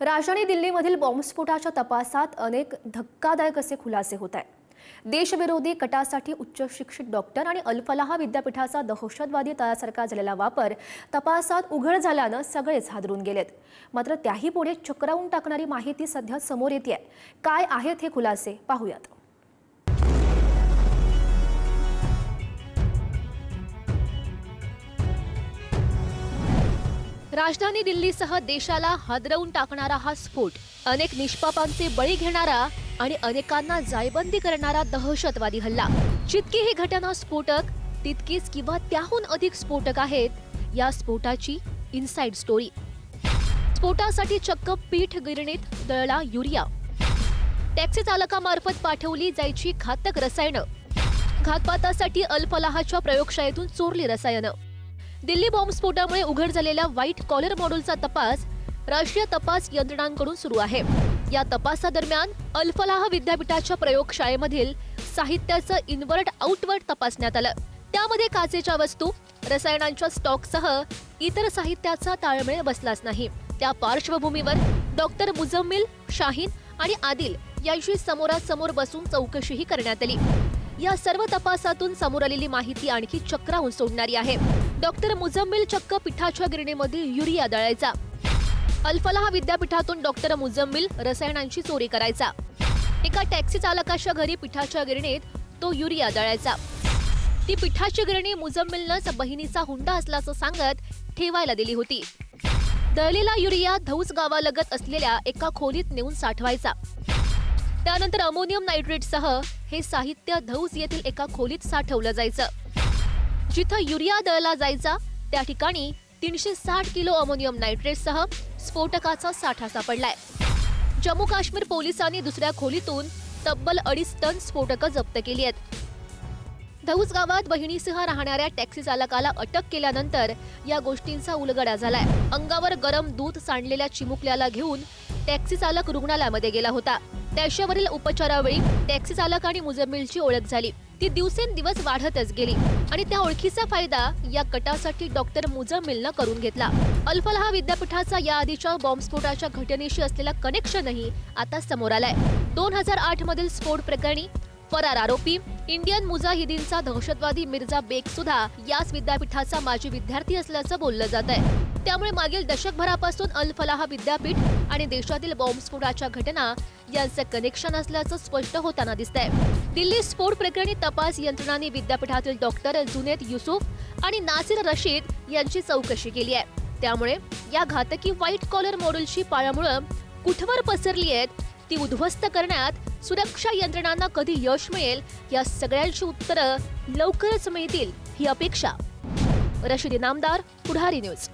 राजधानी दिल्लीमधील बॉम्बस्फोटाच्या तपासात अनेक धक्कादायक असे खुलासे होत आहेत. देशविरोधी कटासाठी उच्च शिक्षित डॉक्टर आणि अल्फलाहा विद्यापीठाचा दहशतवादी तळासारखा झालेला वापर तपासात उघड झाल्यानं सगळेच हादरून गेलेत. मात्र त्याही पुढे चक्रावून टाकणारी माहिती सध्या समोर येते काय आहेत हे खुलासे? पाहूयात. राजधानी दिल्लीसह देशाला हादरवून टाकणारा हा स्फोट अनेक निष्पापांचे बळी घेणारा आणि अनेकांना जायबंदी करणारा दहशतवादी हल्ला. जितकी ही घटना स्फोटक तितकीच किंवा त्याहून अधिक स्फोटक आहेत या स्फोटाची इनसाइड स्टोरी स्फोटासाठी चक्क पीठ गिरणीत दळला युरिया. टॅक्सी चालकामार्फत पाठवली जायची घातक रसायनं. घातपातासाठी अल्फलाहाच्या प्रयोगशाळेतून चोरली रसायनं. दिल्ली बॉम्बस्फोटामुळे उघड झालेल्या व्हाईट कॉलर मॉडेलचा तपास राष्ट्रीय तपास यंत्रणांकडून सुरू आहे. या तपासादरम्यान अल्फलाह विद्यापीठाच्या प्रयोगशाळेमधील साहित्याचं इनवर्ट आउटवर्ट तपासण्यात आलं. त्यामध्ये काचेच्या वस्तू रसायनांच्या स्टॉकसह इतर साहित्याचा ताळमेळ बसलाच नाही. त्या पार्श्वभूमीवर डॉक्टर मुजम्मिल शाहीन आणि आदिल यांशी समोरासमोर बसून चौकशीही करण्यात आली. या सर्व तपासातून समोर आलेली माहिती आणखी चक्राहून सोडणारी आहे. डॉक्टर मुजम्मिल चक्क पिठाच्या गिरणीमधील युरिया दळायचा. अल्फलाहा विद्यापीठातून डॉक्टर मुजम्मिल रसायनांची चोरी करायचा. एका टॅक्सी चालकाच्या घरी पिठाच्या गिरणीत तो युरिया दळायचा. ती पिठाची गिरणी मुजम्मिलनंच बहिणीचा हुंडा असल्याचं सांगत ठेवायला दिली होती. दळलेला युरिया धौस गावालगत असलेल्या एका खोलीत नेऊन साठवायचा. त्यानंतर अमोनियम नायट्रेटसह हे साहित्य धौस येथील एका खोलीत साठवलं जायचं. जिथं युरिया दळला जायचा त्या ठिकाणी तीनशे साठ किलो अमोनियम नायट्रेटसह स्फोटकाचा साठा सापडलाय जम्मू काश्मीर पोलिसांनी दुसऱ्या खोलीतून तब्बल अडीच टन स्फोटकं जप्त केली आहेत. धौस गावात बहिणीसह राहणाऱ्या टॅक्सी चालकाला अटक केल्यानंतर या गोष्टींचा उलगडा झालाय. अंगावर गरम दूध सांडलेल्या चिमुकल्याला घेऊन टॅक्सी चालक रुग्णालयामध्ये गेला होता. त्याच्यावरील उपचारावेळी टॅक्सी चालक आणि मुजम्मिलची ओळख झाली. ती दिवसेंदिवस वाढतच गेली. आणि त्या ओळखीचा फायदा या कटासाठी डॉक्टर मुजमिलनं करून घेतला. अल्फलाह विद्यापीठाचा या आधीच्या बॉम्बस्फोटाच्या घटनेशी असलेला कनेक्शनही आता समोर आलाय. दोन हजार आठ मधील स्फोट प्रकरणी फरार आरोपी इंडियन मुजाहिदीनचा दहशतवादी मिर्झा बेग सुद्धा याच विद्यापीठाचा माजी विद्यार्थी असल्याचं बोललं जात आहे. त्यामुळे मागील दशकभरापासून अल फलाह विद्यापीठ आणि देशातील बॉम्बस्फोटाच्या घटना यांचं कनेक्शन असल्याचं स्पष्ट होताना दिसतंय. दिल्ली स्फोट प्रकरणी तपास यंत्रणांनी विद्यापीठातील डॉक्टर जुनेद युसुफ आणि नासिर रशीद यांची चौकशी केली आहे. त्यामुळे या घातकी व्हाईट कॉलर मॉडेलची पाळामुळं कुठवर पसरली आहेत ती उद्ध्वस्त करण्यात सुरक्षा यंत्रणांना कधी यश मिळेल या सगळ्यांची उत्तरं लवकरच मिळतील ही अपेक्षा. रशीद इनामदार पुढारी न्यूज.